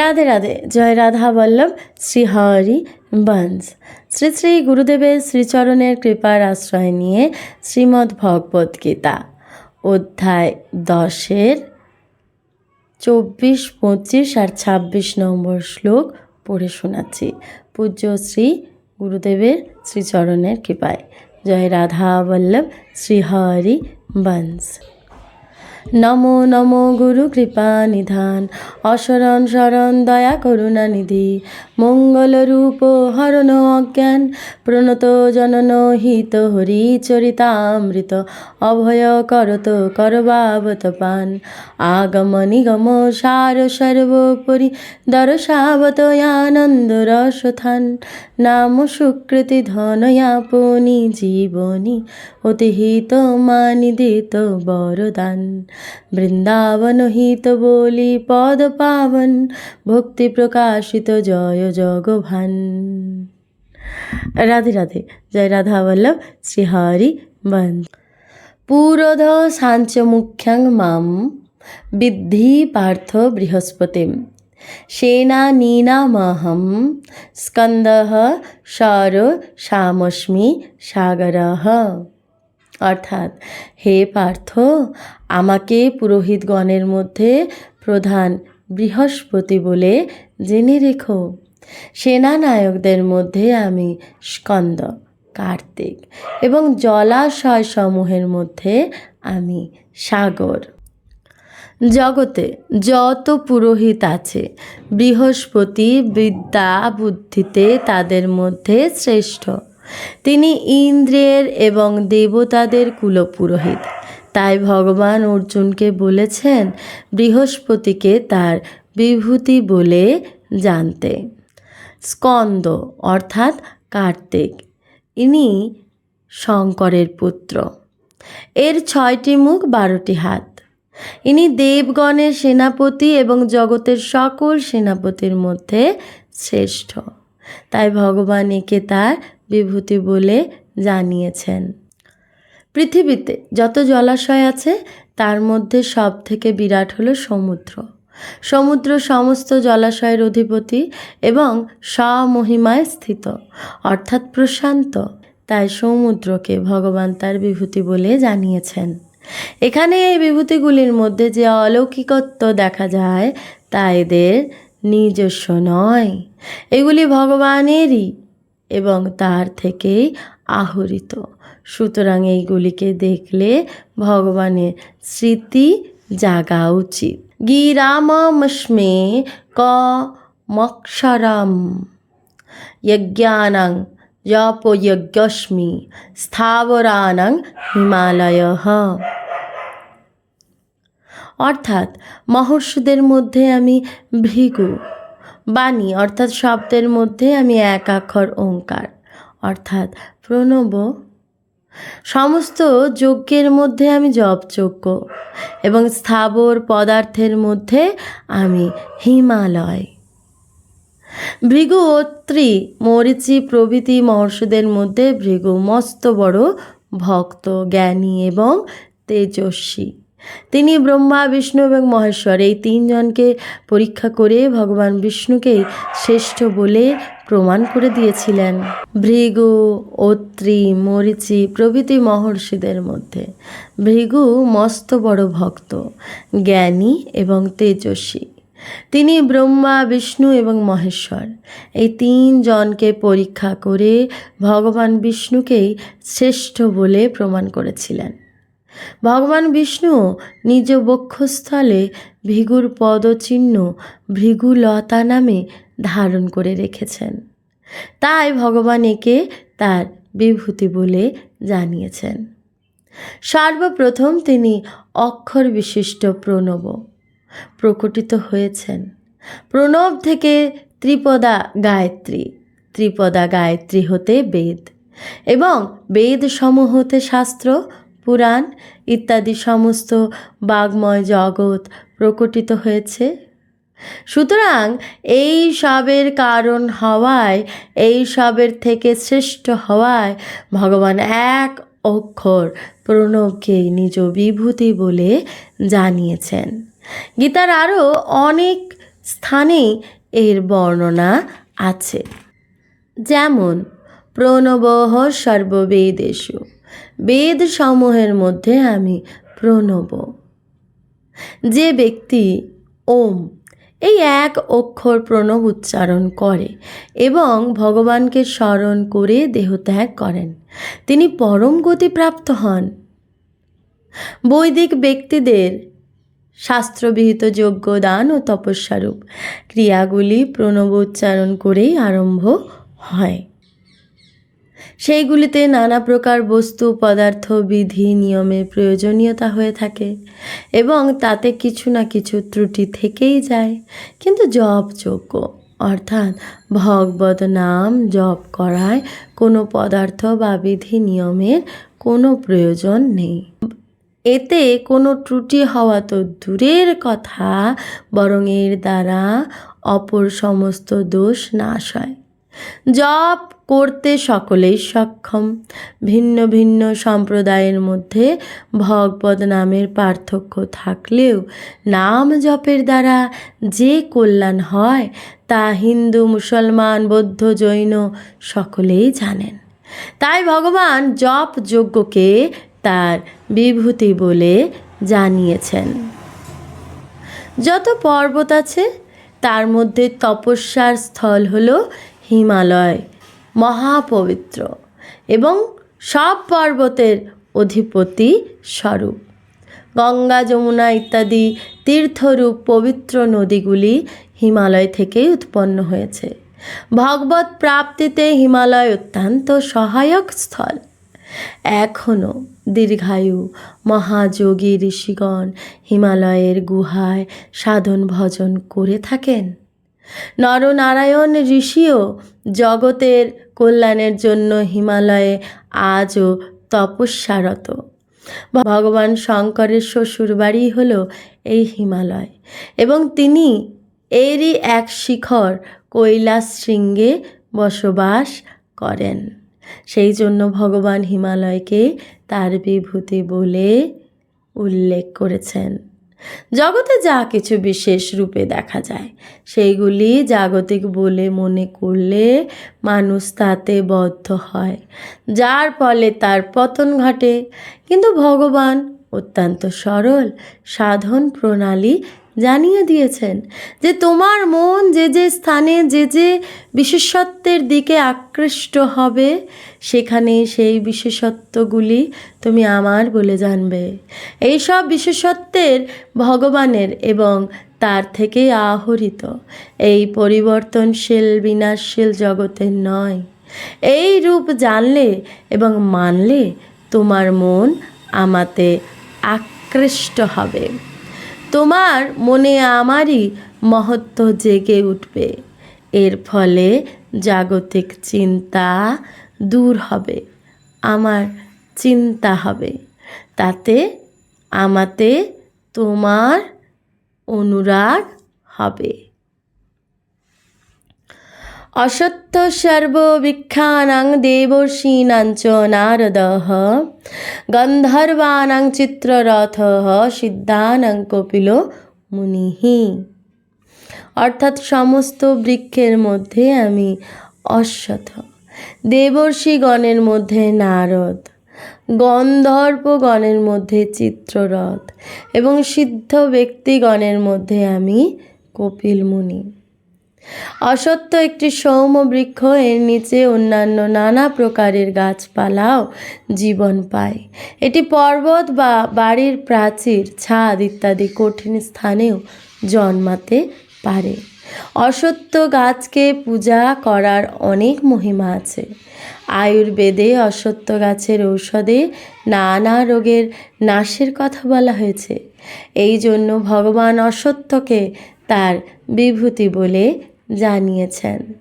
রাধে রাধে, জয় রাধা বল্লভ, শ্রী হরি বংশ শ্রী শ্রী গুরুদেবের শ্রীচরণের কৃপার আশ্রয় নিয়ে শ্রীমদ্ ভগবদ্ গীতা, অধ্যায় দশের চব্বিশ, পঁচিশ আর ছাব্বিশ নম্বর শ্লোক পড়ে শোনাচ্ছি। পূজ্য শ্রী গুরুদেবের শ্রীচরণের কৃপায়। জয় রাধা বল্লভ, শ্রী হরি বংশ নমো নমো গুরু কৃপা নিধান। অশরণ শরণ দয়া করুণা নিধি। মঙ্গল রূপ হরণ অজ্ঞান, প্রণত জনন হিত হরি চরিতামৃত। অভয় করত করবাবত পান। আগম নিগম সার সর্বোপরি দর্শাবত আনন্দ রসথান নাম সুকৃতি ধনয়াপনি জীবনী অতিহিত মানি দিত বরদান। বৃন্দাবন হিত বলি পদ পাবন, ভক্তি প্রকাশিত জয় জগভান। রাধে রাধে, জয় রাধা বল্লভ শ্রী হরি বন পুরোধ সাঞ্চ মুখ্যাং মাম, বিদ্ধি পার্থ বৃহস্পতিম। সেনানীনামহম স্কন্দ সর শামস্মি সাগর অর্থাৎ, হে পার্থ আমাকে পুরোহিতগণের মধ্যে প্রধান বৃহস্পতি বলে জেনে রেখো। সেনানায়কদের মধ্যে আমি স্কন্দ, কার্তিক এবং জলাশয় সমূহের মধ্যে আমি সাগর। জগতে যত পুরোহিত আছে, বৃহস্পতি বিদ্যা বুদ্ধিতে তাদের মধ্যে শ্রেষ্ঠ। তিনি ইন্দ্রের এবং দেবতাদের কুলপুরোহিত। তাই ভগবান অর্জুনকে বলেছেন, বৃহস্পতিকে তার বিভূতি বলে জানতে। স্কন্দ, অর্থাৎ কার্তিক, ইনি শঙ্করের পুত্র। এর ছয়টি মুখ, বারোটি হাত। ইনি দেবগণের সেনাপতি এবং জগতের সকল সেনাপতির মধ্যে শ্রেষ্ঠ। তাই ভগবান একে তার বিভূতি বলে জানিয়েছেন। পৃথিবীতে যত জলাশয় আছে, তার মধ্যে সব থেকে বিরাট হলো সমুদ্র। সমুদ্র সমস্ত জলাশয়ের অধিপতি এবং স্বমহিমায় স্থিত, অর্থাৎ প্রশান্ত। তাই সমুদ্রকে ভগবান তার বিভূতি বলে জানিয়েছেন। এখানে এই বিভূতিগুলির মধ্যে যে অলৌকিকত্ব দেখা যায়, তা এদের নিজস্ব নয়। এগুলি ভগবানেরই এবং তার থেকেই আহরিত। সুতরাং এইগুলিকে দেখলে ভগবানের স্মৃতি জাগা উচিত। গিরামস্মে ক মক্ষরম। যজ্ঞানাং যপযজ্ঞস্মি স্থাবরানাং হিমালয়। অর্থাৎ মহর্ষিদের মধ্যে আমি ভৃগু। বাণী অর্থাৎ শব্দের মধ্যে আমি এক আক্ষর ওঙ্কার। অর্থাৎ প্রণব সমস্ত যজ্ঞের মধ্যে আমি জপযজ্ঞ এবং স্থাবর পদার্থের মধ্যে আমি হিমালয়। ভৃগু অত্রি মরিচি প্রভৃতি মহর্ষদের মধ্যে ভৃগু মস্ত বড় ভক্ত, জ্ঞানী এবং তেজস্বী। তিনি ব্রহ্মা, বিষ্ণু এবং মহেশ্বর। এই তিনজনকে পরীক্ষা করে ভগবান বিষ্ণুকে শ্রেষ্ঠ বলে প্রমাণ করে দিয়েছিলেন। ভৃগু, অত্রি, মরিচি প্রভৃতি মহর্ষিদের মধ্যে। ভৃগু মস্ত বড় ভক্ত, জ্ঞানী এবং তেজস্বী। তিনি ব্রহ্মা, বিষ্ণু এবং মহেশ্বর। এই তিনজনকে পরীক্ষা করে ভগবান বিষ্ণুকেই শ্রেষ্ঠ বলে প্রমাণ করেছিলেন। ভগবান বিষ্ণু নিজ বক্ষস্থলে ভৃগুর পদচিহ্ন ভৃগুলতা নামে ধারণ করে রেখেছেন। তাই ভগবান একে তার বিভূতি বলে জানিয়েছেন। সর্বপ্রথম তিনি অক্ষর বিশিষ্ট প্রণব প্রকটিত হয়েছেন। প্রণব থেকে ত্রিপদা গায়ত্রী ত্রিপদা গায়ত্রী হতে বেদ এবং বেদ সমূহ হতে শাস্ত্র, পুরাণ ইত্যাদি সমস্ত বাগময় জগৎ প্রকটিত হয়েছে। সুতরাং এই সবের কারণ হওয়ায়, এই সবের থেকে শ্রেষ্ঠ হওয়ায় ভগবান এক অক্ষর প্রণবকে নিজ বিভূতি বলে জানিয়েছেন। গীতার আরও অনেক স্থানে এর বর্ণনা আছে। যেমন প্রণবহ সর্ববেদেশু বেদ সমূহের মধ্যে আমি প্রণব। যে ব্যক্তি ওম, এই এক অক্ষর প্রণব উচ্চারণ করে এবং ভগবানকে স্মরণ করে দেহত্যাগ করেন, তিনি পরম গতিপ্রাপ্ত হন। বৈদিক ব্যক্তিদের শাস্ত্রবিহিত যজ্ঞ, দান ও তপস্যারূপ ক্রিয়াগুলি প্রণব উচ্চারণ করেই আরম্ভ হয়। সেইগুলিতে নানা প্রকার বস্তু, পদার্থ, বিধি, নিয়মের প্রয়োজনীয়তা হয়ে থাকে এবং তাতে কিছু না কিছু ত্রুটি থেকেই যায়। কিন্তু জপযোগ্য অর্থাৎ ভগবত নাম জপ করায় কোনো পদার্থ বা বিধি, নিয়মের কোনো প্রয়োজন নেই। এতে কোনো ত্রুটি হওয়া তো দূরের কথা, বরং এর দ্বারা অপর সমস্ত দোষ নাশ হয়। জপ করতে সকলেই সক্ষম। ভিন্ন ভিন্ন সম্প্রদায়ের মধ্যে ভগবত নামের পার্থক্য থাকলেও নাম জপের দ্বারা যে কল্যাণ হয়, তা হিন্দু, মুসলমান, বৌদ্ধ, জৈন সকলেই জানেন। তাই ভগবান জপ যজ্ঞকে তার বিভূতি বলে জানিয়েছেন। যত পর্বত আছে, তার মধ্যে তপস্যার স্থল হল হিমালয়। মহাপবিত্র এবং সব পর্বতের অধিপতি স্বরূপ। গঙ্গা, যমুনা ইত্যাদি তীর্থরূপ পবিত্র নদীগুলি হিমালয় থেকেই উৎপন্ন হয়েছে। ভগবত প্রাপ্তিতে হিমালয় অত্যন্ত সহায়ক স্থল। এখনও দীর্ঘায়ু মহাযোগী ঋষিগণ হিমালয়ের গুহায় সাধন ভজন করে থাকেন। নরনারায়ণ ঋষিও জগতের কল্যাণের জন্য হিমালয়ে আজও তপস্যারত। ভগবান শঙ্করের শ্বশুরবাড়ি হল এই হিমালয় এবং তিনি এরই এক শিখর কৈলাস শৃঙ্গে বসবাস করেন। সেই জন্য ভগবান হিমালয়কে তার বিভূতি বলে উল্লেখ করেছেন। জগতে যা কিছু বিশেষ রূপে দেখা যায়, সেইগুলি জাগতিক বলে মনে করলে মানুষ তাতে বদ্ধ হয়। যার ফলে তার পতন ঘটে। কিন্তু ভগবান অত্যন্ত সরল সাধন প্রণালী জানিয়ে দিয়েছেন যে তোমার মন যে যে স্থানে যে যে বিশেষত্বের দিকে আকৃষ্ট হবে, সেখানে সেই বিশেষত্বগুলি তুমি আমার বলে জানবে। এইসব বিশেষত্বের ভগবানের এবং তার থেকে আহরিত। এই পরিবর্তনশীল, বিনাশশীল জগতের নয়। এই রূপ জানলে এবং মানলে তোমার মন আমাতে আকৃষ্ট হবে। তোমার মনে আমারই মহত্ব জেগে উঠবে। এর ফলে জাগতিক চিন্তা দূর হবে, আমার চিন্তা হবে। তাতে, আমাতে তোমার অনুরাগ হবে। অসত্য সর্ববিখ্যানাং দেবর্ষীণাঞ্চ নারদः গন্ধর্বানাং চিত্ররথः সিদ্ধানাং কপিল মুনিঃ। অর্থাৎ সমস্ত বৃক্ষের মধ্যে আমি অশ্বথ দেবর্ষিগণের মধ্যে নারদ। গন্ধর্বগণের মধ্যে চিত্ররথ। এবং সিদ্ধ ব্যক্তিগণের মধ্যে আমি কপিল মুনি। অসত্য একটি সৌম্য বৃক্ষ এর নিচে অন্যান্য নানা প্রকারের গাছপালাও জীবন পায়। এটি পর্বত বা বাড়ির প্রাচীর, ছাদ ইত্যাদি কঠিন স্থানেও জন্মাতে পারে। অসত্য গাছকে পূজা করার অনেক মহিমা আছে। আয়ুর্বেদে অসত্য গাছের ঔষধে নানা রোগের নাশের কথা বলা হয়েছে। এই জন্য ভগবান অসত্যকে তার বিভূতি বলে জানিয়েছেন।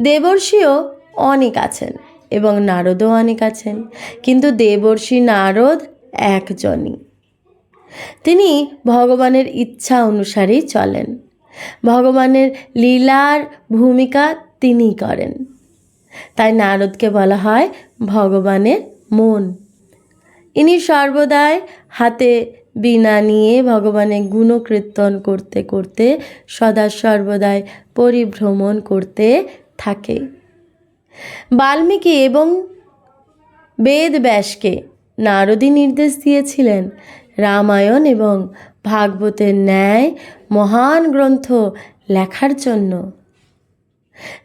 দেবর্ষীও অনেক আছেন এবং নারদও অনেক আছেন, কিন্তু দেবর্ষী নারদ একজনই। তিনি ভগবানের ইচ্ছা অনুসারেই চলেন। ভগবানের লীলার ভূমিকা তিনি করেন। তাই নারদকে বলা হয় ভগবানের মন। ইনি সর্বদাই হাতে বিনা নিয়ে ভগবানের গুণকীর্তন করতে করতে সদা সর্বদাই পরিভ্রমণ করতে থাকে। বাল্মীকি এবং বেদ ব্যাসকে নারদী নির্দেশ দিয়েছিলেন, রামায়ণ এবং ভাগবতের ন্যায় মহান গ্রন্থ লেখার জন্য।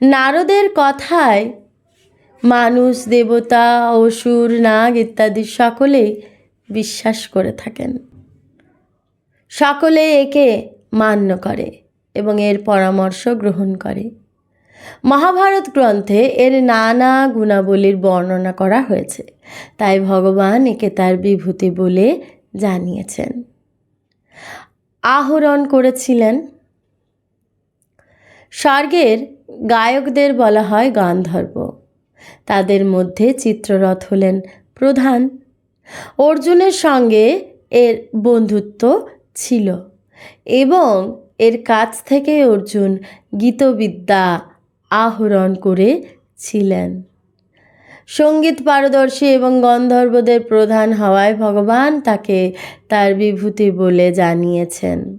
নারদের কথায় মানুষ, দেবতা, অসুর, নাগ ইত্যাদি সকলেই বিশ্বাস করে থাকেন। সকলে একে মান্য করে এবং এর পরামর্শ গ্রহণ করে। মহাভারত গ্রন্থে এর নানা গুণাবলীর বর্ণনা করা হয়েছে, তাই ভগবান একে তার বিভূতি বলে জানিয়েছেন। আহরণ করেছিলেন। স্বর্গের গায়কদের বলা হয় গান্ধর্ব। তাদের মধ্যে চিত্ররথ হলেন প্রধান। অর্জুনের সঙ্গে এর বন্ধুত্ব ছিল এবং এর কাছ থেকে অর্জুন গীতবিদ্যা আহরণ করেছিলেন। সংগীত পারদর্শী এবং গন্ধর্বদের প্রধান হওয়ায় ভগবান তাকে তার বিভূতি বলে জানিয়েছেন।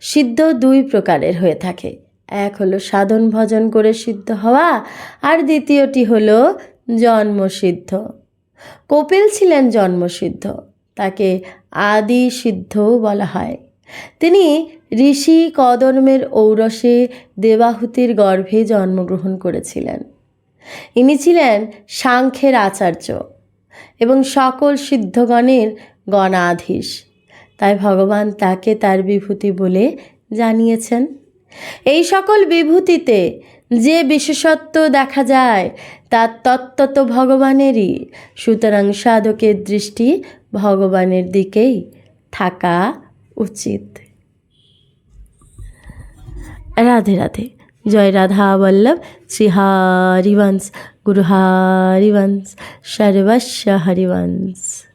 সিদ্ধ দুই প্রকারের হয়ে থাকে। এক হলো সাধন ভজন করে সিদ্ধ হওয়া আর দ্বিতীয়টি হলো জন্মসিদ্ধ। কপিল ছিলেন জন্মসিদ্ধ। তাকে আদি সিদ্ধও বলা হয়। তিনি ঋষি কদর্মের ঔরসে দেবাহুতির গর্ভে জন্মগ্রহণ করেছিলেন। ইনি ছিলেন সাংখ্যের আচার্য এবং সকল সিদ্ধগণের গণাধীশ। তাই ভগবান তাকে তার বিভূতি বলে জানিয়েছেন। এই সকল বিভূতিতে যে বিশেষত্ব দেখা যায় তা তত্ত্বত ভগবানেরই। সুতরাং সাধকের দৃষ্টি ভগবানের দিকেই থাকা উচিত। রাধে রাধে। জয় রাধা বল্লভ। শ্রী হরিবংশ গুরু হরিবংশ সর্বস্ব হরিবংশ।